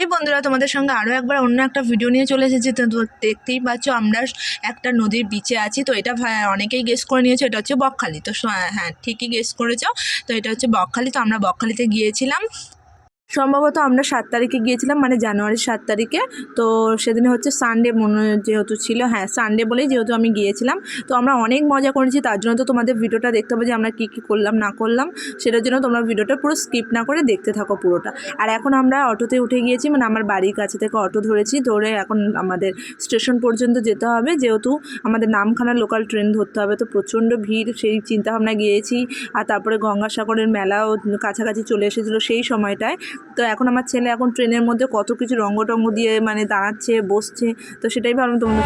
এই বন্ধুরা, তোমাদের সঙ্গে আরও একবার অন্য একটা ভিডিও নিয়ে চলে এসেছি। তো দেখতেই পাচ্ছ, আমরা একটা নদীর বিচে আছি। তো এটা অনেকেই গেস করে নিয়েছো, এটা হচ্ছে বকখালি। তো হ্যাঁ ঠিকই গেস করেছ। তো এটা হচ্ছে বকখালি। তো আমরা বকখালিতে গিয়েছিলাম। সম্ভবত আমরা সাত তারিখে গিয়েছিলাম মানে জানুয়ারির সাত তারিখে। তো সেদিনে হচ্ছে সানডে মনে যেহেতু ছিল হ্যাঁ সানডে বলেই যেহেতু আমি গিয়েছিলাম। তো আমরা অনেক মজা করেছি, তার জন্য তো তোমাদের ভিডিওটা দেখতে হবে যে আমরা কী কী করলাম, না করলাম। সেটার জন্য তোমরা ভিডিওটা পুরো স্কিপ না করে দেখতে থাকো পুরোটা। আর এখন আমরা অটোতে উঠে গিয়েছি মানে আমার বাড়ির কাছে থেকে অটো ধরেছি, ধরে এখন আমাদের স্টেশন পর্যন্ত যেতে হবে। যেহেতু আমাদের নামখানা লোকাল ট্রেন ধরতে হবে, তো প্রচণ্ড ভিড়, সেই চিন্তাভাবনা গিয়েছি। আর তারপরে গঙ্গাসাগরের মেলাও কাছাকাছি চলে এসেছিল সেই সময়টায়। তো এখন আমার ছেলে এখন ট্রেনের মধ্যে কত কিছু রঙ্গ টঙ্গ দিয়ে মানে দাঁড়াচ্ছে, বসছে, তো সেটাই ভাবলাম তোমাদের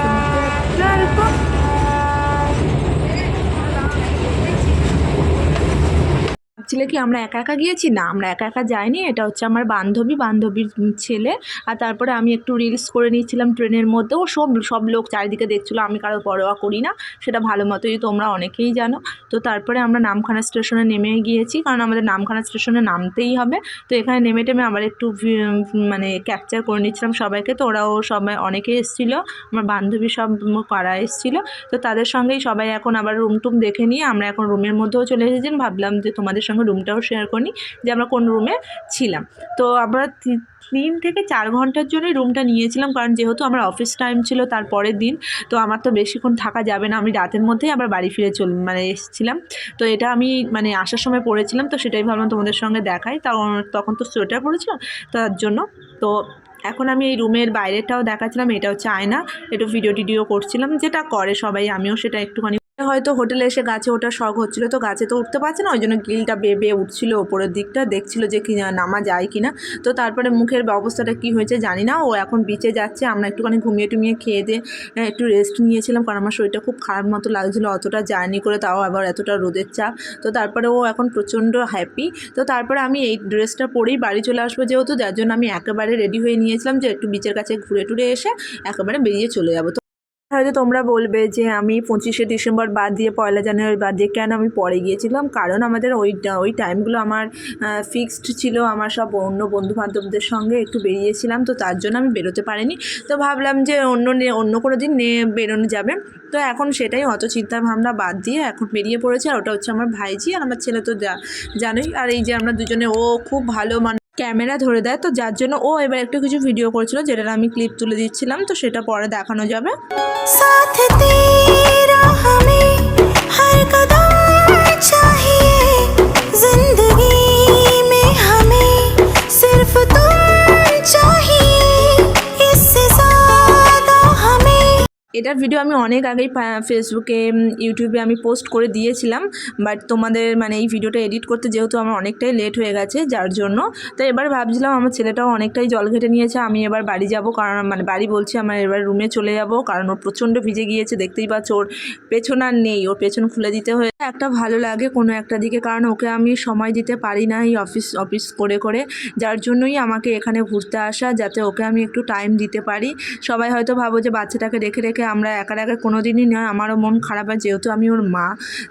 ভাবছিলে কি আমরা একা একা গিয়েছি? না, আমরা একা একা যাইনি। এটা হচ্ছে আমার বান্ধবী, বান্ধবীর ছেলে। আর তারপরে আমি একটু রিলস করে নিয়েছিলাম ট্রেনের মধ্যে। ও সব সব লোক চারিদিকে দেখছিলো। আমি কারও পরোয়া করি না। সেটা ভালো মতোই তোমরা অনেকেই জানো। তো তারপরে আমরা নামখানা স্টেশনে নেমে গিয়েছি। কারণ আমাদের নামখানা স্টেশনে নামতেই হবে। তো এখানে নেমে টেমে আবার একটু মানে ক্যাপচার করে নিচ্ছিলাম সবাইকে। তো ওরাও সবাই, অনেকে এসেছিল। আমার বান্ধবী সব করা এসেছিল। তো তাদের সঙ্গেই সবাই এখন আবার রুম টুম দেখে নিয়ে আমরা এখন রুমের মধ্যেও চলে এসেছি। ভাবলাম যে তোমাদের সঙ্গে রুমটাও শেয়ার করি যে আমরা কোন রুমে ছিলাম। তো আমরা তি- তিন থেকে চার ঘণ্টার জন্যই রুমটা নিয়েছিলাম, কারণ যেহেতু আমার অফিস টাইম ছিল তার পরের দিন, তো আমার তো বেশিক্ষণ থাকা যাবে না। আমি রাতের মধ্যেই আবার বাড়ি ফিরে চল মানে এসেছিলাম। তো এটা আমি মানে আসার সময় পড়েছিলাম, তো সেটাই ভাবলাম তোমাদের সঙ্গে দেখাই। তখন তখন তো সোয়েটার পরেছিলাম, তার জন্য। তো এখন আমি এই রুমের বাইরেটাও দেখাচ্ছিলাম, এটা হচ্ছে আয়না। একটু ভিডিও টিডিও করছিলাম, যেটা করে সবাই, আমিও সেটা একটুখানি হয়তো হোটেলে এসে গাছে ওঠার শখ হচ্ছিল তো গাছে তো উঠতে পারছে না ওই জন্য গিলটা বেয়ে উঠছিল ওপরের দিকটা দেখছিল যে কি নামা যায় কি না তো তারপরে মুখের অবস্থাটা কি হয়েছে জানি না ও এখন বিচে যাচ্ছে আমরা একটুখানি ঘুমিয়ে টুমিয়ে খেয়ে দিয়ে আহ, একটু রেস্ট নিয়েছিলাম কারণ আমার শরীরটা খুব খারাপ মতো লাগছিল অতটা জার্নি করে তাও আবার এতটা রোদের চাপ। তো তারপরে ও এখন প্রচণ্ড হ্যাপি তো তারপরে আমি এই ড্রেসটা পরেই বাড়ি চলে আসব যেহেতু যার জন্য আমি একেবারে রেডি হয়ে নিয়েছিলাম যে একটু বিচের কাছে ঘুরে টুরে এসে একেবারে বেরিয়ে চলে যাব। হয়তো তোমরা বলবে যে আমি পঁচিশে ডিসেম্বর বাদ দিয়ে পয়লা জানুয়ারি বাদ দিয়ে কেন আমি পরে গিয়েছিলাম? কারণ আমাদের ওই ওই টাইমগুলো আমার ফিক্সড ছিল, আমার সব অন্য বন্ধু বান্ধবদের সঙ্গে একটু বেরিয়েছিলাম, তো তার জন্য আমি বেরোতে পারিনি। তো ভাবলাম যে অন্য অন্য কোনো দিন বেরোনো যাবে। তো এখন সেটাই, অত চিন্তা ভাবনা বাদ দিয়ে এখন বেরিয়ে পড়েছে, আর ওটা হচ্ছে আমার ভাইজি আর আমার ছেলে তো জানোই। আর এই যে আমরা দুজনে, ও খুব ভালো মানে ক্যামেরা ধরে দেয়। তো যার জন্য ও এবার একটু কিছু ভিডিও করছিল যেটা আমি ক্লিপ তুলে দিচ্ছিলাম। তো সেটা পরে দেখানো যাবে। সাথে এটার ভিডিও আমি অনেক আগেই ফেসবুকে ইউটিউবে আমি পোস্ট করে দিয়েছিলাম বাট তোমাদের মানে এই ভিডিওটা এডিট করতে যেহেতু আমার অনেকটাই লেট হয়ে গেছে, যার জন্য। তো এবার ভাবছিলাম আমার ছেলেটাও অনেকটাই জল ঘেটে নিয়েছে, আমি এবার বাড়ি যাব, কারণ মানে বাড়ি বলছি আমার এবার রুমে চলে যাব, কারণ ওর প্রচণ্ড ভিজে গিয়েছে, দেখতেই পাচ্ছ, ওর পেছন আর নেই, ওর পেছন খুলে দিতে হয়ে একটা ভালো লাগে কোনো একটা দিকে, কারণ ওকে আমি সময় দিতে পারি না এই অফিস অফিস করে করে, যার জন্যই আমাকে এখানে ঘুরতে আসা, যাতে ওকে আমি একটু টাইম দিতে পারি। সবাই হয়তো ভাবো যে বাচ্চাটাকে রেখে রেখে আমরা একা একা কোনো দিনই নয় আমারও মন খারাপ হয় যেহেতু আমি ওর মা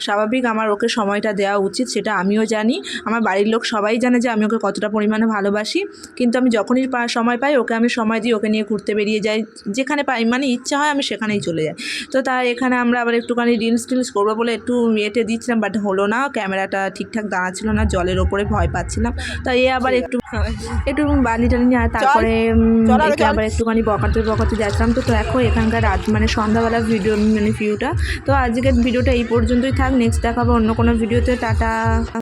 স্বাভাবিক আমার ওকে সময়টা দেওয়া উচিত সেটা আমিও জানি। আমার বাড়ির লোক সবাই জানে যে আমি ওকে কতটা পরিমাণে ভালোবাসি। কিন্তু আমি যখনই সময় পাই ওকে আমি সময় দিই ওকে নিয়ে ঘুরতে বেরিয়ে যাই। যেখানে পাই মানে ইচ্ছা হয় আমি সেখানেই চলে যাই। তো তাই এখানে আমরা আবার একটুখানি রিলস টিলস করব বলে একটু এটে দিচ্ছিলাম বাট হলো না। ক্যামেরাটা ঠিকঠাক দাঁড়াচ্ছিল না জলের ওপরে ভয় পাচ্ছিলাম। তাই এ আবার একটু একটু বালি টালি নিয়ে আর তারপরে আবার একটুখানি বকাতে বকাতে যাচ্ছিলাম। তো দেখো এখানকার রাত মানে সন্ধ্যাবেলা ভিডিও মানে ভিউটা তো আজকের ভিডিওটা এই পর্যন্তই থাক। নেক্সট দেখাবো অন্য কোনো ভিডিওতে টাটা।